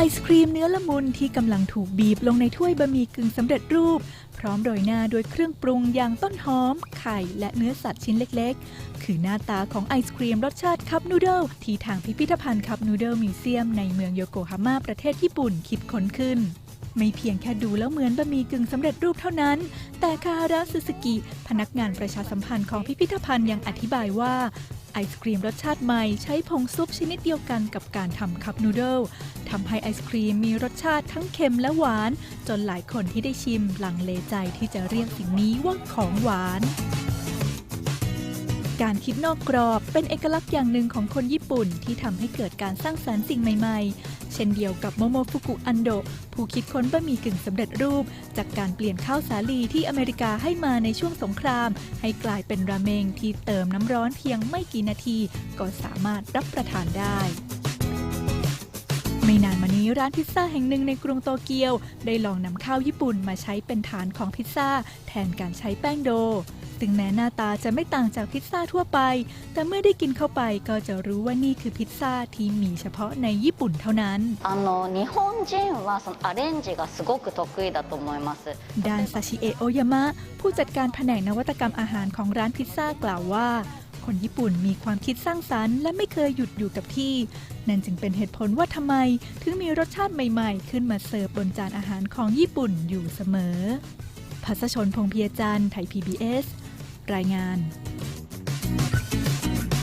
ไอศครีมเนื้อละมุนที่กำลังถูกบีบลงในถ้วยบะหมี่กึ่งสำเร็จรูป พร้อมโรยหน้าด้วยเครื่องปรุงอย่างต้นหอม ไข่ และเนื้อสัตว์ชิ้นเล็กๆ คือหน้าตาของไอศครีมรสชาติคัพนูเดิลที่ทางพิพิธภัณฑ์คัพนูเดิลมิวเซียมในเมืองโยโกฮาม่าประเทศญี่ปุ่นคิดค้นขึ้นไม่เพียงแค่ดูแล้วเหมือนบะหมี่กึ่งสำเร็จรูปเท่านั้น แต่คาฮาระซูซูกิ พนักงานประชาสัมพันธ์ของพิพิธภัณฑ์ยังอธิบายว่า ไอศครีมรสชาติใหม่ใช้ผงซุปชนิดเดียวกันกับการทำคัพนูเดิลทำให้ไอศครีมมีรสชาติทั้งเค็มและหวาน จนหลายคนที่ได้ชิมหลังเลใจที่จะเรียกสิ่งนี้ว่าของหวาน การคิดนอกกรอบเป็นเอกลักษณ์อย่างหนึ่งของคนญี่ปุ่นที่ทำให้เกิดการสร้างสรรค์สิ่งใหม่ๆ เช่นเดียวกับโมโมฟุกุอันโดะผู้คิดค้นบะหมี่กึ่งสำเร็จรูป จากการเปลี่ยนข้าวสาลีที่อเมริกาให้มาในช่วงสงคราม ให้กลายเป็นราเมงที่เติมน้ำร้อนเพียงไม่กี่นาที ก็สามารถรับประทานได้ ไม่นานมานี้ร้านพิซซ่าแห่งหนึ่งในกรุงโตเกียว ได้ลองนำข้าวญี่ปุ่นมาใช้เป็นฐานของพิซซ่า แทนการใช้แป้งโดถึงแม้หน้าตาจะไม่ต่างจากพิซซ่าทั่วไป แต่เมื่อได้กินเข้าไปก็จะรู้ว่านี่คือพิซซ่าที่มีเฉพาะในญี่ปุ่นเท่านั้นด้านซาชิเอโอยามะผู้จัดการแผนกนวัตกรรมอาหารของร้านพิซซ่ากล่าวว่า คนญี่ปุ่นมีความคิดสร้างสรรค์และไม่เคยหยุดอยู่กับที่ นั่นจึงเป็นเหตุผลว่าทำไม ถึงมีรสชาติใหม่ๆ ขึ้นมาเสิร์ฟบนจานอาหารของญี่ปุ่นอยู่เสมอพัสชนพงเพียจันทร์ไทย PBS รายงาน